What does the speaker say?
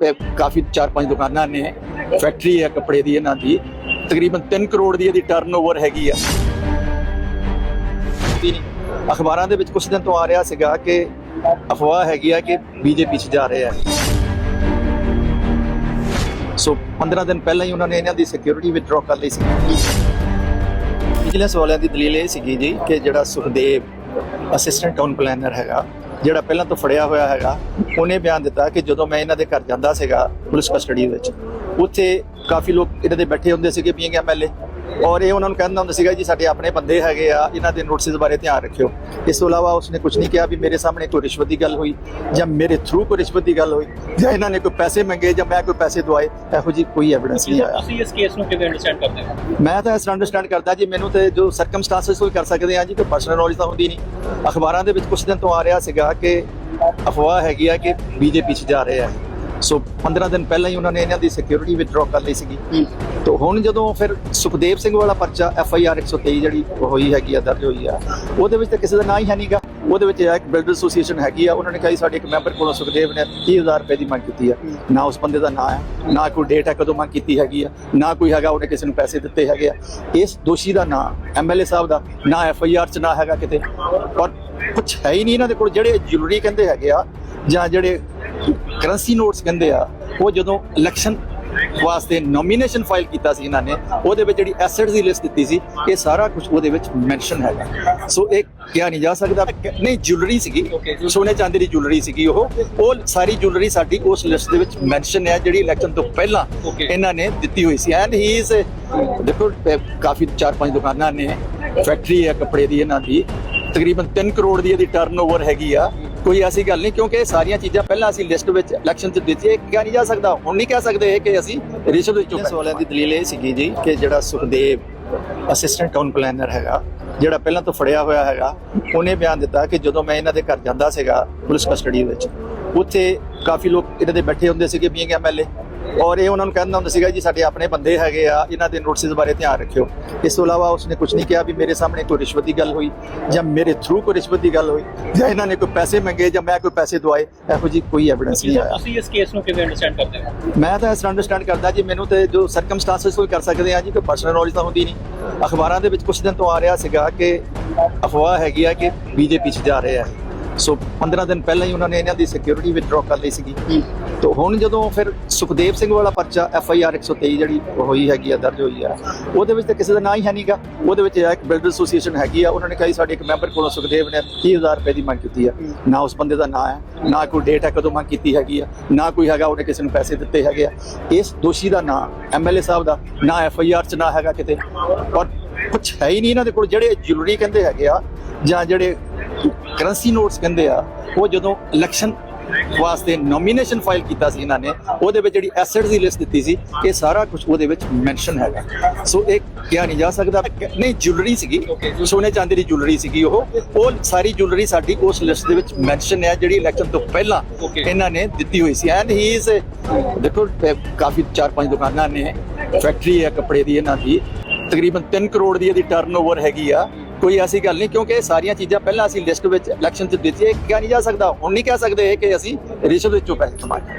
ਕਾਫੀ ਚਾਰ ਪੰਜ ਦੁਕਾਨਾਂ ਨੇ ਫੈਕਟਰੀ ਹੈ ਕੱਪੜੇ ਦੀ ਇਹਨਾਂ ਦੀ, ਤਕਰੀਬਨ 3 ਕਰੋੜ ਦੀ ਇਹਦੀ ਟਰਨਓਵਰ ਹੈਗੀ ਆ। ਅਖਬਾਰਾਂ ਦੇ ਵਿੱਚ ਕੁਝ ਦਿਨ ਤੋਂ ਆ ਰਿਹਾ ਸੀਗਾ ਕਿ ਅਫਵਾਹ ਹੈਗੀ ਆ ਕਿ ਬੀਜੇਪੀ 'ਚ ਜਾ ਰਹੇ ਆ ਸੋ 15 ਦਿਨ ਪਹਿਲਾਂ ਹੀ ਉਹਨਾਂ ਨੇ ਇਹਨਾਂ ਦੀ ਸਿਕਿਉਰਿਟੀ ਵਿਦਡਰਾਅ ਕਰ ਲਈ ਸੀ। ਵਿਜੀਲੈਂਸ ਵਾਲਿਆਂ ਦੀ ਦਲੀਲ ਇਹ ਸੀਗੀ ਜੀ ਕਿ ਜਿਹੜਾ ਸੁਖਦੇਵ ਅਸਿਸਟੈਂਟ ਟਾਊਨ ਪਲੈਨਰ ਹੈਗਾ ਜਿਹੜਾ ਪਹਿਲਾਂ ਤੋਂ ਫੜਿਆ ਹੋਇਆ ਹੈਗਾ, ਉਹਨੇ ਬਿਆਨ ਦਿੱਤਾ ਕਿ ਜਦੋਂ ਮੈਂ ਇਹਨਾਂ ਦੇ ਘਰ ਜਾਂਦਾ ਸੀਗਾ ਪੁਲਿਸ ਕਸਟਡੀ ਵਿੱਚ, ਉੱਥੇ ਕਾਫੀ ਲੋਕ ਇਹਨਾਂ ਦੇ ਬੈਠੇ ਹੁੰਦੇ ਸੀਗੇ ਪੀਐਂਗੇ ਐਮਐਲਏ ਔਰ ਇਹ ਉਹਨਾਂ ਨੂੰ ਕਹਿੰਦਾ ਹੁੰਦਾ ਸੀਗਾ ਜੀ ਸਾਡੇ ਆਪਣੇ ਬੰਦੇ ਹੈਗੇ ਆ ਇਹਨਾਂ ਦੇ ਨੋਟਿਸ ਬਾਰੇ ਧਿਆਨ ਰੱਖਿਓ। ਇਸ ਤੋਂ ਇਲਾਵਾ ਉਸਨੇ ਕੁਝ ਨਹੀਂ ਕਿਹਾ ਵੀ ਮੇਰੇ ਸਾਹਮਣੇ ਕੋਈ ਰਿਸ਼ਵਤ ਦੀ ਗੱਲ ਹੋਈ ਜਾਂ ਮੇਰੇ ਥਰੂ ਕੋਈ ਰਿਸ਼ਵਤ ਦੀ ਗੱਲ ਹੋਈ ਜਾਂ ਇਹਨਾਂ ਨੇ ਕੋਈ ਪੈਸੇ ਮੰਗੇ ਜਾਂ ਮੈਂ ਕੋਈ ਪੈਸੇ ਦਵਾਏ ਇਹੋ ਜੀ ਕੋਈ ਐਵੀਡੈਂਸ ਨਹੀਂ ਆਇਆ। ਤੁਸੀਂ ਇਸ ਕੇਸ ਨੂੰ ਕਿਵੇਂ ਅੰਡਰਸਟੈਂਡ ਕਰਦੇ ਹੋ? ਮੈਂ ਤਾਂ ਇਸ ਅੰਡਰਸਟੈਂਡ ਕਰਦਾ ਜੀ ਮੈਨੂੰ ਤੇ ਜੋ ਸਰਕਮਸਟੈਂਸਸ ਕੋਈ ਕਰ ਸਕਦੇ ਆ ਜੀ ਕੋਈ ਪਰਸਨਲ ਨੌਲੇਜ ਤਾਂ ਹੁੰਦੀ ਨਹੀਂ। ਅਖਬਾਰਾਂ ਦੇ ਵਿੱਚ ਕੁਝ ਦਿਨ ਤੋਂ ਆ ਰਿਹਾ ਸੀਗਾ ਕਿ ਅਫਵਾਹ ਹੈਗੀ ਆ ਕਿ ਬੀਜੇਪੀ 'ਚ ਜਾ ਰਹੇ ਆ। ਸੋ 15 ਦਿਨ ਪਹਿਲਾਂ ਹੀ ਉਹਨਾਂ ਨੇ ਇਹਨਾਂ ਦੀ ਸਿਕਿਉਰਿਟੀ ਵਿਦਡਰਾਅ ਕਰ ਲਈ ਸੀਗੀ। ਤੋਂ ਹੁਣ ਜਦੋਂ ਫਿਰ ਸੁਖਦੇਵ ਸਿੰਘ ਵਾਲਾ ਪਰਚਾ ਐਫ ਆਈ ਆਰ 123 ਜਿਹੜੀ ਹੋਈ ਹੈਗੀ ਆ, ਦਰਜ ਹੋਈ ਆ, ਉਹਦੇ ਵਿੱਚ ਤਾਂ ਕਿਸੇ ਦਾ ਨਾਂ ਹੀ ਹੈ ਨਹੀਂਗਾ ਉਹਦੇ ਵਿੱਚ ਇੱਕ ਬਿਲਡਰ ਐਸੋਸੀਏਸ਼ਨ ਹੈਗੀ ਆ, ਉਹਨਾਂ ਨੇ ਕਿਹਾ ਜੀ ਸਾਡੇ ਇੱਕ ਮੈਂਬਰ ਕੋਲੋਂ ਸੁਖਦੇਵ ਨੇ 30000 ਰੁਪਏ ਦੀ ਮੰਗ ਕੀਤੀ ਆ। ਨਾ ਉਸ ਬੰਦੇ ਦਾ ਨਾਂ ਹੈ, ਨਾ ਕੋਈ ਡੇਟ ਹੈ ਕਦੋਂ ਮੰਗ ਕੀਤੀ ਹੈਗੀ ਆ, ਨਾ ਕੋਈ ਹੈਗਾ ਉਹਨੇ ਕਿਸੇ ਨੂੰ ਪੈਸੇ ਦਿੱਤੇ ਹੈਗੇ ਆ। ਇਸ ਦੋਸ਼ੀ ਦਾ ਨਾਂ ਐਮਐਲਏ ਸਾਹਿਬ ਦਾ, ਨਾ ਐਫ ਆਈ ਆਰ ਚ ਨਾ ਹੈਗਾ ਕਿਤੇ। ਪਰ ਕੁਝ ਹੈ ਹੀ ਨਹੀਂ ਇਹਨਾਂ ਦੇ ਕੋਲ, ਜਿਹੜੇ ਜੁਲਰੀ ਕਹਿੰਦੇ ਹੈਗੇ ਆ ਜਾਂ ਜਿਹੜੇ ਕਰੰਸੀ ਨੋਟਸ ਕਹਿੰਦੇ ਆ, ਉਹ ਜਦੋਂ ਇਲੈਕਸ਼ਨ ਵਾਸਤੇ ਨੋਮੀਨੇਸ਼ਨ ਫਾਈਲ ਕੀਤਾ ਸੀ ਇਹਨਾਂ ਨੇ, ਉਹਦੇ ਵਿੱਚ ਜਿਹੜੀ ਐਸੈਟਸ ਦੀ ਲਿਸਟ ਦਿੱਤੀ ਸੀ, ਇਹ ਸਾਰਾ ਕੁਝ ਉਹਦੇ ਵਿੱਚ ਮੈਂਸ਼ਨ ਹੈਗਾ। ਸੋ ਇਹ ਕਿਹਾ ਨਹੀਂ ਜਾ ਸਕਦਾ। ਨਹੀਂ ਜੁਐਲਰੀ ਸੀਗੀ। ਸੋਨੇ ਚਾਂਦੀ ਦੀ ਜੁਐਲਰੀ ਸੀਗੀ ਉਹ। ਉਹ ਸਾਰੀ ਜੁਐਲਰੀ ਸਾਡੀ ਉਸ ਲਿਸਟ ਦੇ ਵਿੱਚ ਮੈਂਸ਼ਨ ਹੈ, ਜਿਹੜੀ ਇਲੈਕਸ਼ਨ ਤੋਂ ਪਹਿਲਾਂ ਇਹਨਾਂ ਨੇ ਦਿੱਤੀ ਹੋਈ ਸੀ। ਐਂਡ ਹੀ ਇਜ਼ ਦੇਖੋ ਕਾਫੀ ਚਾਰ ਪੰਜ ਦੁਕਾਨਾਂ ਨੇ ਫੈਕਟਰੀ ਹੈ, ਕੱਪੜੇ ਦੀ ਇਹਨਾਂ ਦੀ। ਤਕਰੀਬਨ 3 ਕਰੋੜ ਦੀ ਇਹਦੀ ਟਰਨਓਵਰ ਹੈਗੀ ਆ। ਕੋਈ ਐਸੀ ਗੱਲ ਨਹੀਂ ਕਿਉਂਕਿ ਇਹ ਸਾਰੀਆਂ ਚੀਜ਼ਾਂ ਪਹਿਲਾਂ ਅਸੀਂ ਲਿਸਟ ਵਿੱਚ ਇਲੈਕਸ਼ਨ 'ਚ ਦਿੱਤੀ ਇਹ ਕਿਹਾ ਨਹੀਂ ਜਾ ਸਕਦਾ। ਹੁਣ ਨਹੀਂ ਕਹਿ ਸਕਦੇ ਕਿ ਅਸੀਂ ਰਿਸ਼ਵਤ ਵਿੱਚੋਂ ਪੈਸੇ ਵਾਲਿਆਂ ਦੀ ਦਲੀਲ ਇਹ ਸੀਗੀ ਜੀ ਕਿ ਜਿਹੜਾ ਸੁਖਦੇਵ ਅਸਿਸਟੈਂਟ ਟਾਊਨ ਪਲੈਨਰ ਹੈਗਾ ਜਿਹੜਾ ਪਹਿਲਾਂ ਤੋਂ ਫੜਿਆ ਹੋਇਆ ਹੈਗਾ ਉਹਨੇ ਬਿਆਨ ਦਿੱਤਾ ਕਿ ਜਦੋਂ ਮੈਂ ਇਹਨਾਂ ਦੇ ਘਰ ਜਾਂਦਾ ਸੀਗਾ ਪੁਲਿਸ ਕਸਟਡੀ ਵਿੱਚ ਉੱਥੇ ਕਾਫੀ ਲੋਕ ਇਹਨਾਂ ਦੇ ਬੈਠੇ ਹੁੰਦੇ ਸੀਗੇ ਪੀਐਂਗੇ ਐਮਐਲਏ ਔਰ ਇਹ ਉਹਨਾਂ ਨੂੰ ਕਹਿੰਦਾ ਹੁੰਦਾ ਸੀਗਾ ਜੀ ਸਾਡੇ ਆਪਣੇ ਬੰਦੇ ਹੈਗੇ ਆ ਇਹਨਾਂ ਦੇ ਨੋਟਿਸ ਬਾਰੇ ਧਿਆਨ ਰੱਖਿਓ। ਇਸ ਤੋਂ ਇਲਾਵਾ ਉਸਨੇ ਕੁਝ ਨਹੀਂ ਕਿਹਾ ਵੀ ਮੇਰੇ ਸਾਹਮਣੇ ਕੋਈ ਰਿਸ਼ਵਤ ਦੀ ਗੱਲ ਹੋਈ ਜਾਂ ਮੇਰੇ ਥਰੂ ਕੋਈ ਰਿਸ਼ਵਤ ਦੀ ਗੱਲ ਹੋਈ ਜਾਂ ਇਹਨਾਂ ਨੇ ਕੋਈ ਪੈਸੇ ਮੰਗੇ ਜਾਂ ਮੈਂ ਕੋਈ ਪੈਸੇ ਦਵਾਏ ਇਹੋ ਜੀ ਕੋਈ ਐਵੀਡੈਂਸ ਨਹੀਂ ਆਇਆ। ਤੁਸੀਂ ਇਸ ਕੇਸ ਨੂੰ ਕਿਵੇਂ ਅੰਡਰਸਟੈਂਡ ਕਰਦੇ ਹੋ? ਮੈਂ ਤਾਂ ਇਸ ਅੰਡਰਸਟੈਂਡ ਕਰਦਾ ਜੀ ਮੈਨੂੰ ਤੇ ਜੋ ਸਰਕਮਸਟੈਂਸਸ ਕੋਈ ਕਰ ਸਕਦੇ ਆ ਜੀ ਕੋਈ ਪਰਸਨਲ ਨੌਲੇਜ ਤਾਂ ਹੁੰਦੀ ਨਹੀਂ। ਅਖਬਾਰਾਂ ਦੇ ਵਿੱਚ ਕੁਝ ਦਿਨ ਤੋਂ ਆ ਰਿਹਾ ਸੀਗਾ ਕਿ ਅਫਵਾਹ ਹੈਗੀ ਆ ਕਿ ਬੀਜੇਪੀ 'ਚ ਜਾ ਰਹੇ ਆ ਸੋ 15 ਦਿਨ ਪਹਿਲਾਂ ਹੀ ਉਹਨਾਂ ਨੇ ਇਹਨਾਂ ਦੀ ਸਿਕਿਉਰਿਟੀ ਵਿਦਡਰਾਅ ਕਰ ਲਈ ਸੀਗੀ। ਤੋਂ ਹੁਣ ਜਦੋਂ ਫਿਰ ਸੁਖਦੇਵ ਸਿੰਘ ਵਾਲਾ ਪਰਚਾ ਐਫ ਆਈ ਆਰ 123 ਜਿਹੜੀ ਹੋਈ ਹੈਗੀ ਆ ਦਰਜ ਹੋਈ ਆ ਉਹਦੇ ਵਿੱਚ ਤਾਂ ਕਿਸੇ ਦਾ ਨਾਂ ਹੀ ਹੈ ਨਹੀਂਗਾ ਉਹਦੇ ਵਿੱਚ ਇੱਕ ਬਿਲਡਰ ਐਸੋਸੀਏਸ਼ਨ ਹੈਗੀ ਆ। ਉਹਨਾਂ ਨੇ ਕਿਹਾ ਸਾਡੇ ਇੱਕ ਮੈਂਬਰ ਕੋਲੋਂ ਸੁਖਦੇਵ ਨੇ 30000 ਰੁਪਏ ਦੀ ਮੰਗ ਕੀਤੀ ਆ। ਨਾ ਉਸ ਬੰਦੇ ਦਾ ਨਾਂ ਹੈ ਨਾ ਕੋਈ ਡੇਟ ਹੈ ਕਦੋਂ ਮੰਗ ਕੀਤੀ ਹੈਗੀ ਆ ਨਾ ਕੋਈ ਹੈਗਾ ਉਹਨੇ ਕਿਸੇ ਨੂੰ ਪੈਸੇ ਦਿੱਤੇ ਹੈਗੇ ਆ। ਇਸ ਦੋਸ਼ੀ ਦਾ ਨਾਂ ਐਮਐਲਏ ਸਾਹਿਬ ਦਾ ਨਾ ਐਫ ਆਈ ਆਰ ਚ ਨਾ ਹੈਗਾ ਕਿਤੇ। ਔਰ ਕੁਝ ਹੈ ਹੀ ਨਹੀਂ ਇਹਨਾਂ ਦੇ ਕੋਲ ਜਿਹੜੇ ਜੁਐਲਰੀ ਕਹਿੰਦੇ ਹੈਗੇ ਆ ਜਾਂ ਜਿਹੜੇ ਕਰੰਸੀ ਨੋਟਸ ਕਹਿੰਦੇ ਆ ਉਹ ਜਦੋਂ ਇਲੈਕਸ਼ਨ ਵਾਸਤੇ ਨੋਮੀਨੇਸ਼ਨ ਫਾਈਲ ਕੀਤਾ ਸੀ ਇਹਨਾਂ ਨੇ ਉਹਦੇ ਵਿੱਚ ਜਿਹੜੀ ਐਸੈਟਸ ਦੀ ਲਿਸਟ ਦਿੱਤੀ ਸੀ ਇਹ ਸਾਰਾ ਕੁਝ ਉਹਦੇ ਵਿੱਚ ਮੈਂਸ਼ਨ ਹੈਗਾ। ਸੋ ਇਹ ਕਿਹਾ ਨਹੀਂ ਜਾ ਸਕਦਾ। ਨਹੀਂ ਜੁਐਲਰੀ ਸੀਗੀ। ਸੋਨੇ ਚਾਂਦੀ ਦੀ ਜੁਐਲਰੀ ਸੀਗੀ ਉਹ। ਉਹ ਸਾਰੀ ਜੁਐਲਰੀ ਸਾਡੀ ਉਸ ਲਿਸਟ ਦੇ ਵਿੱਚ ਮੈਂਸ਼ਨ ਹੈ ਜਿਹੜੀ ਇਲੈਕਸ਼ਨ ਤੋਂ ਪਹਿਲਾਂ. ਇਹਨਾਂ ਨੇ ਦਿੱਤੀ ਹੋਈ ਸੀ। ਐਂਡ ਹੀ ਇਜ਼ ਦੇਖੋ ਕਾਫੀ ਚਾਰ ਪੰਜ ਦੁਕਾਨਾਂ ਨੇ ਫੈਕਟਰੀ ਹੈ ਕੱਪੜੇ ਦੀ ਇਹਨਾਂ ਦੀ। ਤਕਰੀਬਨ 3 ਕਰੋੜ ਦੀ ਇਹਦੀ ਟਰਨਓਵਰ ਹੈਗੀ ਆ। ਕੋਈ ਐਸੀ ਗੱਲ ਨਹੀਂ, ਕਿਉਂਕਿ ਇਹ ਸਾਰੀਆਂ ਚੀਜ਼ਾਂ ਪਹਿਲਾਂ ਅਸੀਂ ਲਿਸਟ ਵਿੱਚ ਇਲੈਕਸ਼ਨ 'ਚ ਦਿੱਤੀ ਇਹ ਕਿਹਾ ਨਹੀਂ ਜਾ ਸਕਦਾ। ਹੁਣ ਨਹੀਂ ਕਹਿ ਸਕਦੇ ਇਹ ਕਿ ਅਸੀਂ ਰਿਸ਼ਵਤ ਵਿੱਚੋਂ ਪੈਸੇ ਕਮਾਏ।